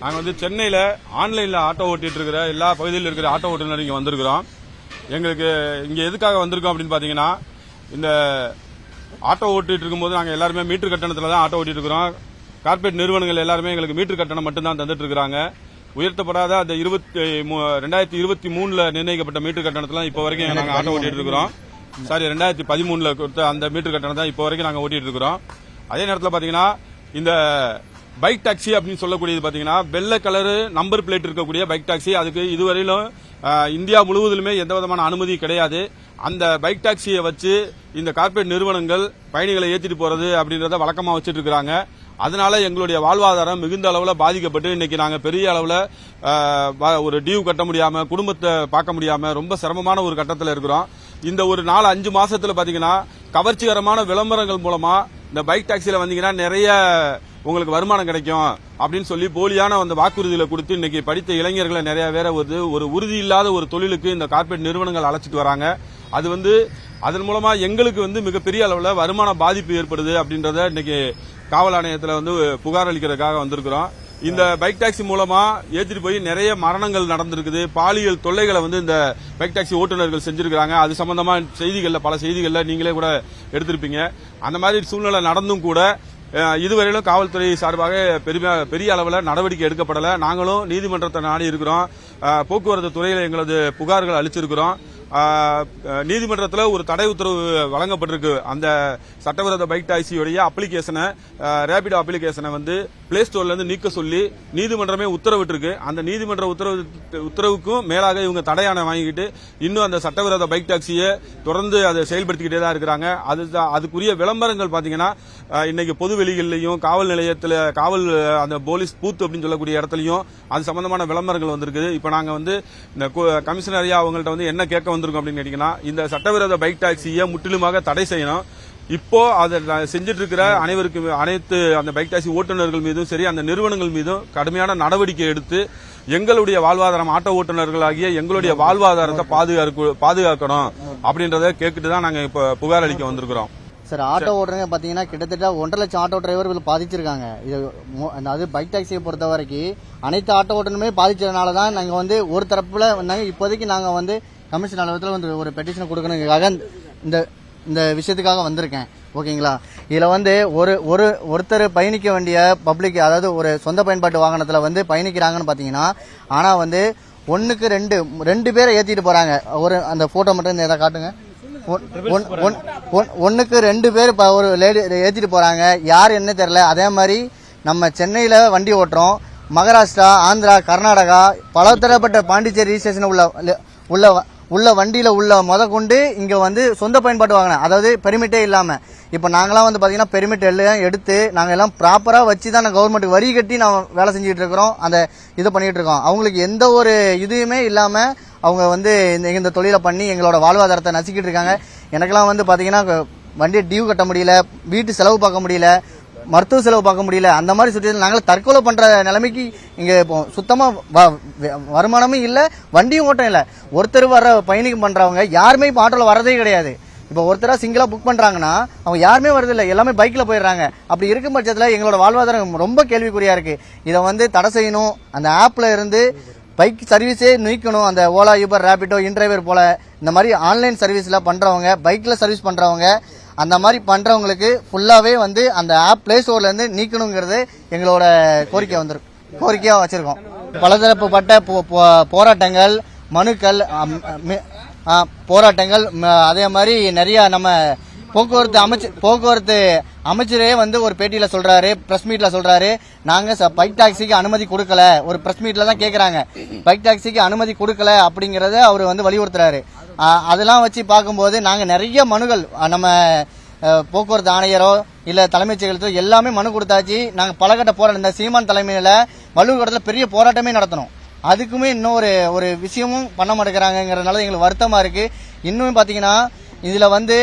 நாங்கள் வந்து சென்னையில் ஆன்லைனில் ஆட்டோ ஓட்டிட்டு இருக்கிற எல்லா பகுதியில் இருக்கிற ஆட்டோ ஓட்டுநர் இங்கே வந்திருக்கிறோம். எங்களுக்கு இங்கே எதுக்காக வந்திருக்கோம் அப்படின்னு பார்த்தீங்கன்னா இந்த ஆட்டோ ஓட்டிட்டு இருக்கும்போது நாங்கள் எல்லாருமே மீட்டர் கட்டணத்தில் தான் ஆட்டோ ஓட்டிட்டு இருக்கிறோம் கார்பரேட் நிறுவனங்கள் எல்லாருமே எங்களுக்கு மீட்டர் கட்டணம் மட்டும்தான் தந்துட்டு இருக்கிறாங்க உயர்த்தப்படாத அந்த இருபத்தி ரெண்டாயிரத்தி இருபத்தி மூணுல நிர்ணயிக்கப்பட்ட மீட்டர் கட்டணத்தில் இப்போ வரைக்கும் நாங்கள் ஆட்டோ ஓட்டிட்டு இருக்கிறோம் சாரி ரெண்டாயிரத்தி பதிமூணுல கொடுத்த அந்த மீட்டர் கட்டணம் தான் இப்போ வரைக்கும் நாங்கள் ஓட்டிட்டு இருக்கிறோம் அதே நேரத்தில் பார்த்தீங்கன்னா இந்த பைக் டாக்ஸி அப்படின்னு சொல்லக்கூடியது பாத்தீங்கன்னா வெள்ளை கலரு நம்பர் பிளேட் இருக்கக்கூடிய பைக் டாக்ஸி. அதுக்கு இதுவரையிலும் இந்தியா முழுவதிலுமே எந்த விதமான அனுமதி கிடையாது. அந்த பைக் டாக்ஸியை வச்சு இந்த கார்ப்பரேட் நிறுவனங்கள் பயணிகளை ஏற்றிட்டு போறது அப்படின்றத வழக்கமா வச்சுட்டு இருக்கிறாங்க. அதனால எங்களுடைய வாழ்வாதாரம் மிகுந்த அளவில் பாதிக்கப்பட்டு இன்னைக்கு நாங்கள் பெரிய அளவில் ஒரு டியூ கட்ட முடியாம குடும்பத்தை பார்க்க முடியாம ரொம்ப சிரமமான ஒரு கட்டத்தில் இருக்கிறோம். இந்த ஒரு நாலு அஞ்சு மாசத்துல பாத்தீங்கன்னா கவர்ச்சிகரமான விளம்பரங்கள் மூலமா இந்த பைக் டாக்ஸில வந்தீங்கன்னா நிறைய உங்களுக்கு வருமானம் கிடைக்கும் அப்படின்னு சொல்லி போலியான அந்த வாக்குறுதிகளை கொடுத்து இன்னைக்கு படித்த இளைஞர்களை நிறைய பேரை வந்து ஒரு உறுதி இல்லாத ஒரு தொழிலுக்கு இந்த கார்பரேட் நிறுவனங்கள் அழைச்சிட்டு வராங்க. அது வந்து அதன் மூலமா எங்களுக்கு வந்து மிகப்பெரிய அளவில் வருமான பாதிப்பு ஏற்படுது அப்படின்றத இன்னைக்கு காவல் ஆணையத்தில் வந்து புகார் அளிக்கிறதுக்காக வந்திருக்கிறோம். இந்த பைக் டாக்ஸி மூலமா ஏற்றிட்டு போய் நிறைய மரணங்கள் நடந்திருக்குது. பாலியல் தொல்லைகளை வந்து இந்த பைக் டாக்ஸி ஓட்டுநர்கள் செஞ்சிருக்கிறாங்க. அது சம்பந்தமா செய்திகள்ல பல செய்திகள்ல நீங்களே கூட எடுத்திருப்பீங்க. அந்த மாதிரி சூழ்நிலை நடந்தும் கூட இதுவரையிலும் காவல்துறை சார்பாக பெரிய பெரிய அளவில் நடவடிக்கை எடுக்கப்படலை. நாங்களும் நீதிமன்றத்தை நாடி இருக்கிறோம். போக்குவரத்து துறையில் எங்களது புகார்கள் அளிச்சிருக்கிறோம். நீதிமன்றத்தில் ஒரு தடை உத்தரவு வழங்கப்பட்டிருக்கு. அந்த சட்டவிரோத பைக் டாக்ஸியுடைய அப்ளிகேஷனை ரேபிடோ அப்ளிகேஷனை வந்து பிளே ஸ்டோர்லேருந்து நீக்க சொல்லி நீதிமன்றமே உத்தரவிட்டிருக்கு. அந்த நீதிமன்ற உத்தரவு உத்தரவுக்கும் மேலாக இவங்க தடையான வாங்கிக்கிட்டு இன்னும் அந்த சட்டவிரோத பைக் டாக்ஸியை தொடர்ந்து அதை செயல்படுத்திக்கிட்டே தான் இருக்கிறாங்க. அதுதான் அதுக்குரிய விளம்பரங்கள் பார்த்தீங்கன்னா இன்னைக்கு பொது வெளிகள்லையும் காவல் நிலையத்தில் காவல் அந்த போலீஸ் பூத் அப்படின்னு சொல்லக்கூடிய இடத்துலையும் அது சம்பந்தமான விளம்பரங்கள் வந்திருக்குது. இப்போ நாங்கள் வந்து இந்த கு- கமிஷனர் ஐயா அவங்கள்ட்ட வந்து என்ன கேட்க வந்திருக்கோம் அப்படின்னு கேட்டீங்கன்னா இந்த சட்டவிரோத பைக் டாக்ஸியை முற்றிலுமாக தடை செய்யணும். இப்போ அதை நான் செஞ்சுட்டு இருக்கிற அனைவருக்கும் அனைத்து அந்த பைக் டாக்ஸி ஓட்டுநர்கள் மீதும் சரி அந்த நிறுவனங்கள் மீதும் கடுமையான நடவடிக்கை எடுத்து எங்களுடைய வாழ்வாதாரம் ஆட்டோ ஓட்டுநர்கள் ஆகிய எங்களுடைய வாழ்வாதாரத்தை பாதுகாக்க பாதுகாக்கணும் அப்படின்றத கேட்டுட்டு தான் நாங்க இப்ப புகார் அளிக்க வந்திருக்கிறோம். சார் ஆட்டோ ஓட்டுறவங்க பார்த்தீங்கன்னா கிட்டத்தட்ட ஒன்றரை லட்சம் ஆட்டோ டிரைவர்கள் பாதிச்சிருக்காங்க. இது பைக் டாக்ஸியை பொறுத்த வரைக்கும் அனைத்து ஆட்டோ ஓட்டுநருமே பாதிச்சதுனால தான் நாங்கள் வந்து ஒரு தரப்புல வந்தாங்க இப்போதைக்கு நாங்கள் வந்து கமிஷன் அலுவலகத்தில் வந்து ஒரு பெட்டிஷன் கொடுக்கணுங்கிறதுக்காக இந்த இந்த விஷயத்துக்காக வந்திருக்கேன். ஓகேங்களா? இதில் வந்து ஒரு ஒரு ஒருத்தர் பயணிக்க வேண்டிய பப்ளிக் அதாவது ஒரு சொந்த பயன்பாட்டு வாகனத்தில் வந்து பயணிக்கிறாங்கன்னு பார்த்தீங்கன்னா ஆனால் வந்து ஒன்றுக்கு ரெண்டு ரெண்டு பேரை ஏற்றிட்டு போகிறாங்க ஒரு அந்த ஃபோட்டோ மட்டும் எதாவது காட்டுங்க. ஒன்- ஒன்- ஒன்- ஒன்- ரெண்டு பேர் இப்போ ஒரு லேடி ஏற்றிட்டு போகிறாங்க யார் என்ன தெரியல. அதே மாதிரி நம்ம சென்னையில் வண்டி ஓட்டுறோம். மகாராஷ்டிரா ஆந்திரா கர்நாடகா பல தரப்பட்ட பாண்டிச்சேரி ஸ்டேஷன் உள்ள உள்ள உள்ள வண்டியில் உள்ள முத கொண்டு இங்கே வந்து சொந்த பயன்பாட்டு வாங்கினேன் அதாவது பெருமிட்டே இல்லாமல் இப்போ நாங்களாம் வந்து பார்த்தீங்கன்னா பெருமிட் எல்லாம் எடுத்து நாங்கள் எல்லாம் ப்ராப்பராக வச்சு தான் கவர்மெண்ட் வரி கட்டி நான் வேலை செஞ்சுட்டு இருக்கிறோம் அந்த இது பண்ணிகிட்டு இருக்கோம். அவங்களுக்கு எந்த ஒரு இதுவுமே இல்லாமல் அவங்க வந்து இந்த இந்த தொழிலை பண்ணி எங்களோட வாழ்வாதாரத்தை நசிக்கிட்டு இருக்காங்க. எனக்கெல்லாம் வந்து பார்த்தீங்கன்னா வண்டியை டியூ கட்ட முடியல வீட்டு செலவு பார்க்க முடியல மருத்துவ செலவு பார்க்க முடியல. அந்த மாதிரி சுச்சுவேஷன் நாங்கள் தற்கொலை பண்ணுற நிலைமைக்கு இங்கே இப்போ சுத்தமாக வ- வருமானமும் இல்லை வண்டியும் ஓட்டம் இல்லை. ஒருத்தர் வர பயணிக்கு பண்ணுறவங்க யாருமே இப்போ ஆட்டோவில் வரதே கிடையாது. இப்போ ஒருத்தராக சிங்கிளாக புக் பண்ணுறாங்கன்னா அவங்க யாருமே வரதில்லை எல்லாமே பைக்கில் போயிடுறாங்க. அப்படி இருக்கும் பட்சத்தில் எங்களோட வாழ்வாதாரம் ரொம்ப கேள்விக்குறியாக இருக்குது இதை வந்து தடை செய்யணும். அந்த ஆப்பில் இருந்து பைக் சர்வீஸே நீக்கணும். அந்த ஓலா யூபர் ரேபிட்டோ இன்டிரைவர் போல் இந்த மாதிரி ஆன்லைன் சர்வீஸில் பண்ணுறவங்க பைக்கில் சர்வீஸ் பண்ணுறவங்க அந்த மாதிரி பண்றவங்களுக்கு ஃபுல்லாவே வந்து அந்த ஆப் பிளே ஸ்டோர்லேருந்து நீக்கணுங்கிறது எங்களோட கோரிக்கை வந்திருக்கு. கோரிக்கையாக வச்சுருக்கோம். பலதரப்புப்பட்ட போராட்டங்கள் மனுக்கள் போராட்டங்கள் அதே மாதிரி நிறைய நம்ம போக்குவரத்து அமைச்சு போக்குவரத்து அமைச்சரே வந்து ஒரு பேட்டியில் சொல்கிறாரு ப்ரெஸ் மீட்டில் சொல்கிறாரு நாங்கள் ச- பைக் டாக்ஸிக்கு அனுமதி கொடுக்கல. ஒரு ப்ரெஸ் மீட்டில் தான் கேட்குறாங்க பைக் டாக்ஸிக்கு அனுமதி கொடுக்கல அப்படிங்கிறத அவர் வந்து வலியுறுத்துறாரு. அதெல்லாம் வச்சு பார்க்கும்போது நாங்கள் நிறைய மனுகள் நம்ம போக்குவரத்து ஆணையரோ இல்லை தலைமைச் செயலத்தோ எல்லாமே மனு கொடுத்தாச்சு. நாங்கள் பலகட்ட போராட்டம் இந்த சீமான் தலைமையில் வள்ளுவரத்தில் பெரிய போராட்டமே நடத்தணும். அதுக்குமே இன்னும் ஒரு ஒரு விஷயமும் பண்ண மாட்டேங்கிறாங்கிறதுனால எங்களுக்கு வருத்தமாக இருக்குது இன்னும் பார்த்தீங்கன்னா இதில் வந்து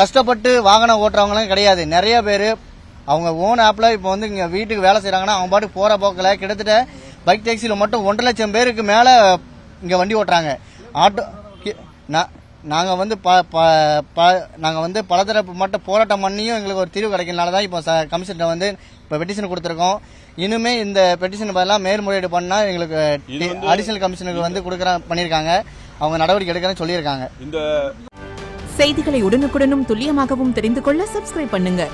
கஷ்டப்பட்டு வாகனம் ஓட்டுறவங்களும் கிடையாது. நிறைய பேர் அவங்க ஓன் ஆப்பில் இப்போ வந்து இங்கே வீட்டுக்கு வேலை செய்கிறாங்கன்னா அவங்க பாட்டுக்கு போகிற போக்கில் கிட்டத்தட்ட பைக் டேக்ஸியில் மட்டும் ஒன்றரை லட்சம் பேருக்கு மேலே இங்கே வண்டி ஓட்டுறாங்க. ஆட்டோ கி- நா- நாங்க வந்து ப ப- ப- நாங்க வந்து பலதரப்பு மட்டும் போராட்டம் பண்ணியும் எங்களுக்கு ஒரு தீர்வு கிடைக்கிறதுனால தான் இப்போ கமிஷன்ட்ட வந்து இப்போ பெட்டிஷன் கொடுத்துருக்கோம். இனிமே இந்த பெட்டிஷன் பதிலாக மேல்முறையீடு பண்ணா எங்களுக்கு அடிஷனல் கமிஷனுக்கு வந்து கொடுக்குற பண்ணியிருக்காங்க. அவங்க நடவடிக்கை எடுக்கிறேன்னு சொல்லியிருக்காங்க. இந்த செய்திகளை உடனுக்குடனும் துல்லியமாகவும் தெரிந்து கொள்ள சப்ஸ்கிரைப் பண்ணுங்க.